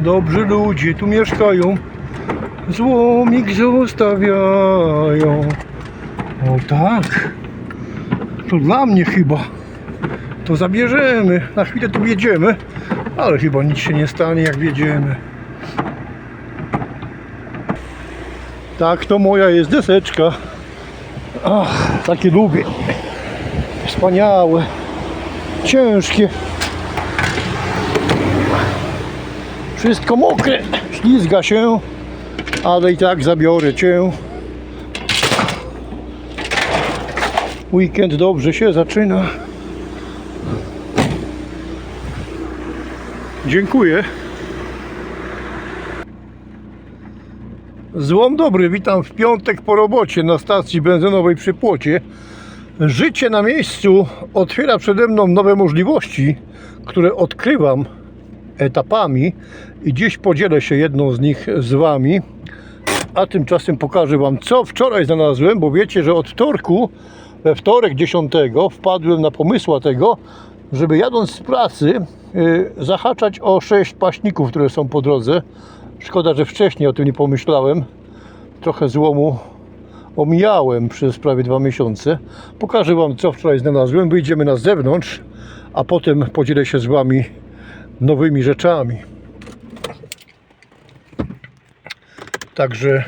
Dobrzy ludzie tu mieszkają. Złomik zostawiają. O tak. To dla mnie chyba. To zabierzemy. Na chwilę tu wjedziemy. Ale chyba nic się nie stanie jak wjedziemy. Tak, to moja jest deseczka. Ach, takie lubię. Wspaniałe. Ciężkie. Wszystko mokre. Ślizga się. Ale i tak zabiorę cię. Weekend dobrze się zaczyna. Dziękuję. Złom dobry, witam w piątek po robocie na stacji benzynowej przy płocie. Życie na miejscu otwiera przede mną nowe możliwości, które odkrywam etapami i dziś podzielę się jedną z nich z Wami. A tymczasem pokażę Wam, co wczoraj znalazłem, bo wiecie, że od wtorku, we wtorek 10 wpadłem na pomysła tego, żeby jadąc z pracy y, zahaczać o 6 paśników, które są po drodze. Szkoda, że wcześniej o tym nie pomyślałem. Trochę złomu omijałem przez prawie dwa miesiące. Pokażę Wam, co wczoraj znalazłem. Wyjdziemy na zewnątrz, a potem podzielę się z Wami nowymi rzeczami. Także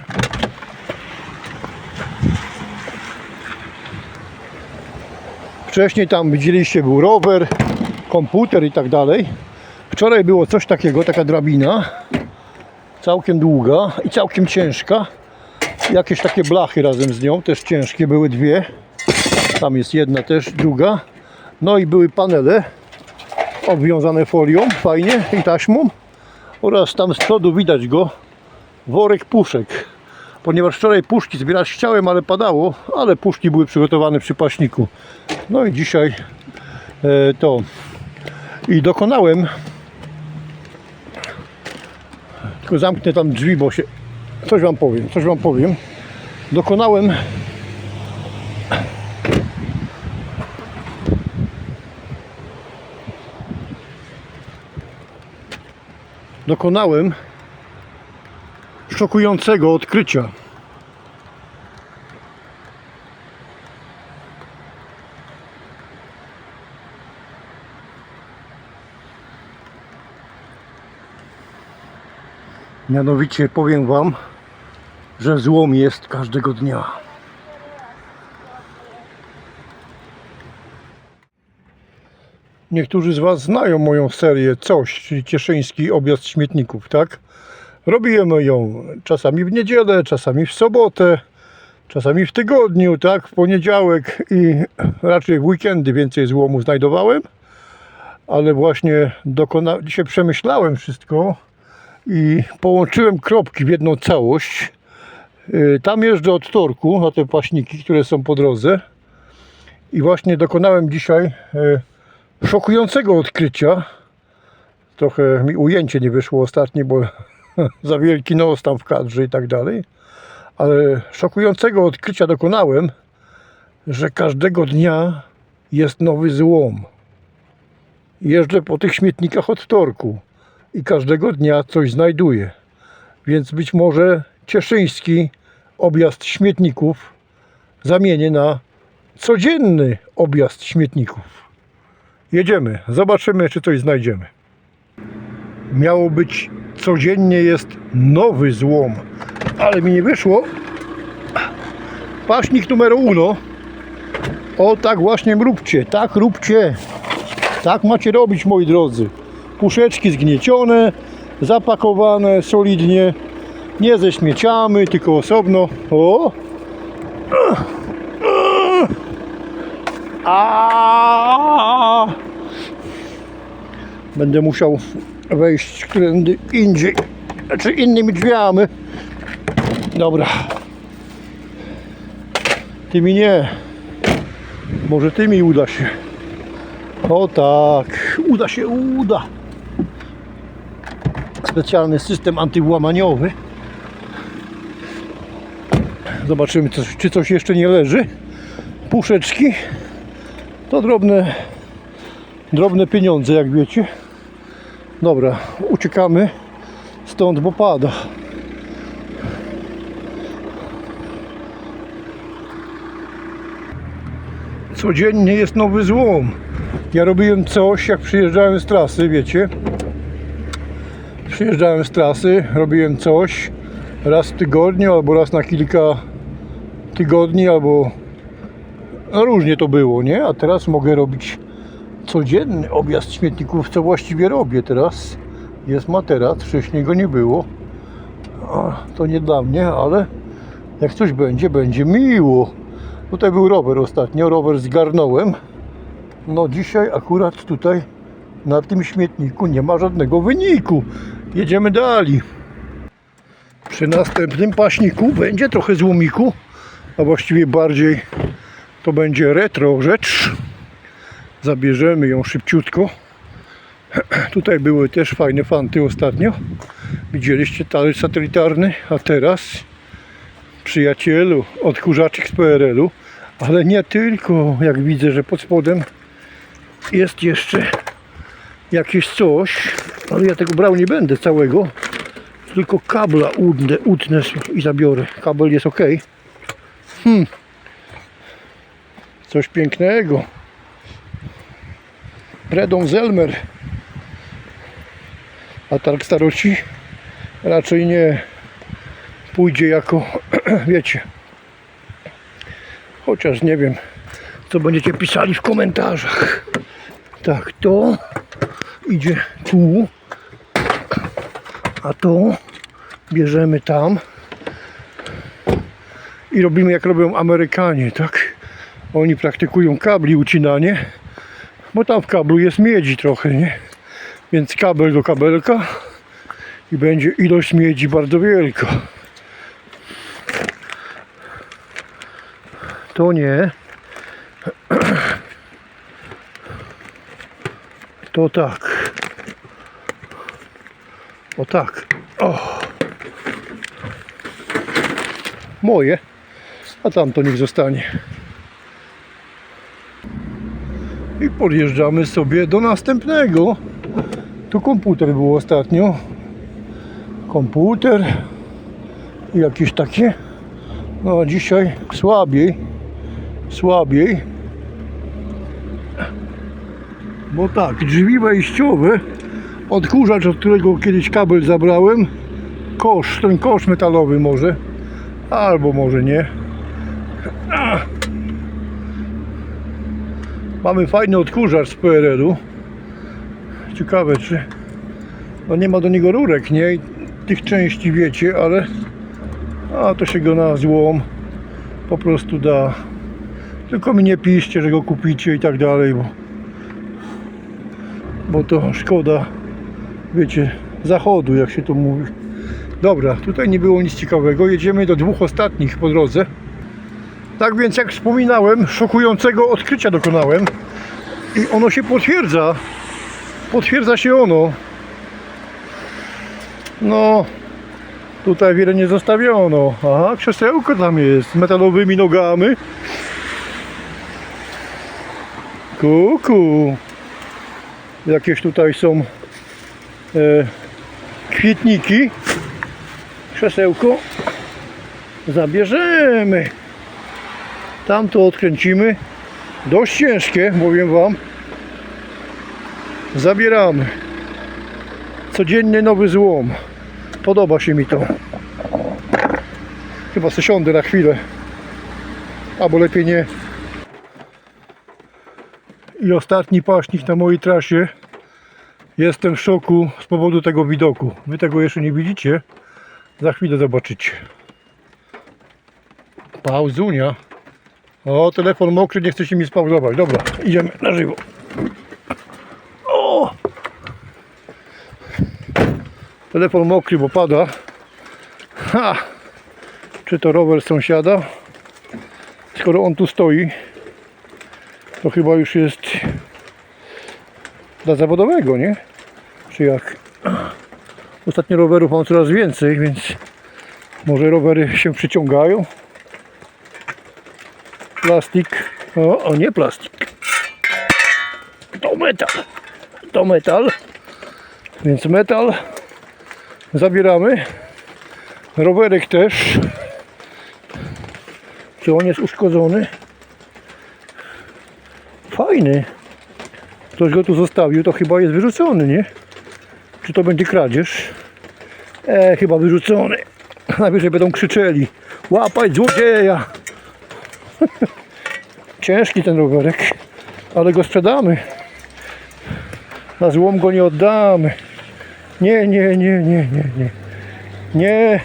wcześniej tam widzieliście był rower, komputer i tak dalej. Wczoraj było coś takiego, taka drabina, całkiem długa i całkiem ciężka. Jakieś takie blachy razem z nią, też ciężkie, były dwie. Tam jest jedna też, druga. No i były panele obwiązane folią, fajnie, i taśmą. Oraz tam z przodu widać go, worek puszek. Ponieważ wczoraj puszki zbierać chciałem, ale padało, ale puszki były przygotowane przy paśniku. No i dzisiaj e, to. I dokonałem, tylko zamknę tam drzwi, bo się, coś Wam powiem, coś Wam powiem. Dokonałem dokonałem szokującego odkrycia. Mianowicie powiem Wam, że złom jest każdego dnia. Niektórzy z Was znają moją serię Coś, czyli Cieszyński Objazd Śmietników, tak? Robimy ją czasami w niedzielę, czasami w sobotę, czasami w tygodniu, tak? W poniedziałek i raczej w weekendy więcej złomu znajdowałem. Ale właśnie dokona... dzisiaj przemyślałem wszystko i połączyłem kropki w jedną całość. Yy, Tam jeżdżę od torku na te paśniki, które są po drodze. I właśnie dokonałem dzisiaj yy, szokującego odkrycia. Trochę mi ujęcie nie wyszło ostatnie, bo za wielki nos tam w kadrze i tak dalej. Ale szokującego odkrycia dokonałem, że każdego dnia jest nowy złom. Jeżdżę po tych śmietnikach od torku i każdego dnia coś znajduję. Więc być może cieszyński objazd śmietników zamienię na codzienny objazd śmietników. Jedziemy, zobaczymy, czy coś znajdziemy. Miało być codziennie jest nowy złom, ale mi nie wyszło. Paśnik numer uno. O tak właśnie róbcie, tak róbcie. Tak macie robić, moi drodzy. Puszeczki zgniecione, zapakowane solidnie. Nie ze śmieciami, tylko osobno. O! A! Będę musiał wejść którędy indziej, czy innymi drzwiami. Dobra. Tymi nie. Może tymi uda się. O tak, uda się, uda. Specjalny system antywłamaniowy. Zobaczymy, czy coś jeszcze nie leży. Puszeczki. To drobne, drobne pieniądze, jak wiecie. Dobra, uciekamy. stąd, bo pada. Codziennie jest nowy złom. Ja robiłem coś, jak przyjeżdżałem z trasy, wiecie. Przyjeżdżałem z trasy, robiłem coś raz w tygodniu, albo raz na kilka tygodni, albo różnie to było, nie? A teraz mogę robić codzienny objazd śmietników, co właściwie robię teraz. Jest materac, wcześniej go nie było. To nie dla mnie, ale jak coś będzie, będzie miło. Tutaj był rower ostatnio, rower zgarnąłem. No dzisiaj akurat tutaj na tym śmietniku nie ma żadnego wyniku. Jedziemy dalej. Przy następnym paśniku będzie trochę złomiku, a właściwie bardziej to będzie retro rzecz. Zabierzemy ją szybciutko. Tutaj były też fajne fanty ostatnio. Widzieliście talerz satelitarny, a teraz przyjacielu, odkurzaczek z PRL-u, ale nie tylko, jak widzę, że pod spodem jest jeszcze jakieś coś, ale ja tego brał nie będę całego, tylko kabla utnę, utnę i zabiorę. Kabel jest ok. Hmm. Coś pięknego. Redon Zelmer. A targ staroci raczej nie pójdzie jako, wiecie, chociaż nie wiem, co będziecie pisali w komentarzach. Tak, to idzie tu, a to bierzemy tam i robimy jak robią Amerykanie, tak? Oni praktykują kabli ucinanie, bo tam w kablu jest miedzi trochę, nie? Więc kabel do kabelka i będzie ilość miedzi bardzo wielka. To nie. To tak. O tak. O. Moje. A tamto niech zostanie. I podjeżdżamy sobie do następnego. Tu komputer był ostatnio. Komputer. I jakieś takie. No dzisiaj słabiej. Słabiej. Bo tak, drzwi wejściowe, odkurzacz, od którego kiedyś kabel zabrałem, kosz, ten kosz metalowy może, albo może nie. Ach. Mamy fajny odkurzacz z PRL-u. Ciekawe czy, no nie ma do niego rurek, nie? Tych części wiecie, ale a to się go na złom po prostu da. Tylko mi nie piszcie, że go kupicie i tak dalej, bo bo to szkoda, wiecie, zachodu, jak się to mówi. Dobra, tutaj nie było nic ciekawego. Jedziemy do dwóch ostatnich po drodze. Tak więc, jak wspominałem, szokującego odkrycia dokonałem i ono się potwierdza. Potwierdza się ono. No, tutaj wiele nie zostawiono. Aha, krzesełko tam jest z metalowymi nogami. Kuku. Jakieś tutaj są e, kwietniki. Krzesełko zabierzemy. Tamto odkręcimy. Dość ciężkie, powiem Wam. Zabieramy. Codziennie nowy złom. Podoba się mi to. Chyba se siądę na chwilę. Albo lepiej nie. I ostatni paśnik na mojej trasie. Jestem w szoku z powodu tego widoku. Wy tego jeszcze nie widzicie. Za chwilę zobaczycie. Pauzunia. O, telefon mokry, nie chce się mi spauzować. Dobra, idziemy na żywo. O! Telefon mokry, bo pada. Ha! Czy to rower sąsiada? Skoro on tu stoi, to chyba już jest dla zawodowego, nie? Czy jak? Ostatnio rowerów mam coraz więcej, więc może rowery się przyciągają. Plastik. O, o nie plastik. To metal. To metal. Więc metal zabieramy. Rowerek też. Czy on jest uszkodzony? Fajny. Ktoś go tu zostawił, to chyba jest wyrzucony, nie? Czy to będzie kradzież? E, chyba wyrzucony. Najwyżej będą krzyczeli. Łapać złodzieja! Ciężki ten rowerek, ale go sprzedamy. Na złom go nie oddamy. Nie, nie, nie, nie, nie, nie. Nie.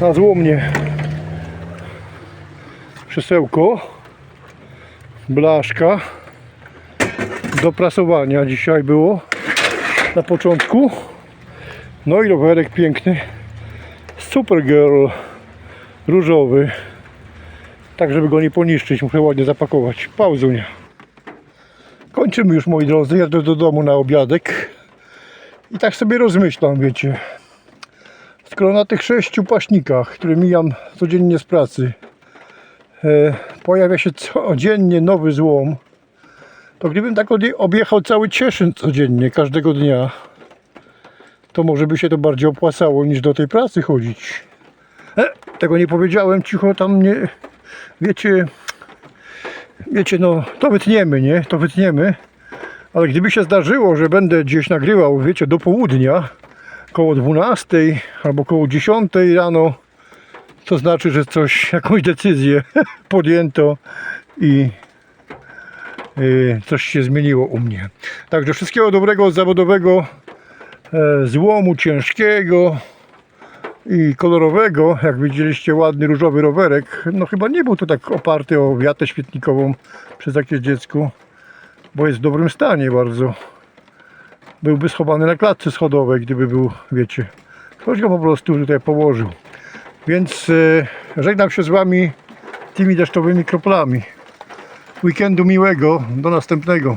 Na złom nie. Krzesełko. Blaszka. Do prasowania dzisiaj było. Na początku. No i rowerek piękny. Supergirl. Różowy. Tak, żeby go nie poniszczyć, muszę ładnie zapakować. Pauzunia. Kończymy już moi drodzy, jadę do domu na obiadek i tak sobie rozmyślam, wiecie. Skoro na tych sześciu paśnikach, które mijam codziennie z pracy, e, pojawia się codziennie nowy złom, to gdybym tak objechał cały Cieszyn codziennie, każdego dnia, to może by się to bardziej opłacało niż do tej pracy chodzić. Tego nie powiedziałem, cicho tam nie, wiecie, wiecie, no to wytniemy, nie? To wytniemy. Ale gdyby się zdarzyło, że będę gdzieś nagrywał, wiecie, do południa, koło 12 albo koło 10 rano, to znaczy, że coś, jakąś decyzję podjęto i y, coś się zmieniło u mnie. Także wszystkiego dobrego zawodowego e, złomu ciężkiego i kolorowego, jak widzieliście ładny różowy rowerek, no chyba nie był to tak oparty o wiatę świetnikową przez jakieś dziecko, bo jest w dobrym stanie bardzo. Byłby schowany na klatce schodowej, gdyby był, wiecie, ktoś go po prostu tutaj położył. Więc e, żegnam się z Wami tymi deszczowymi kroplami. Weekendu miłego, do następnego.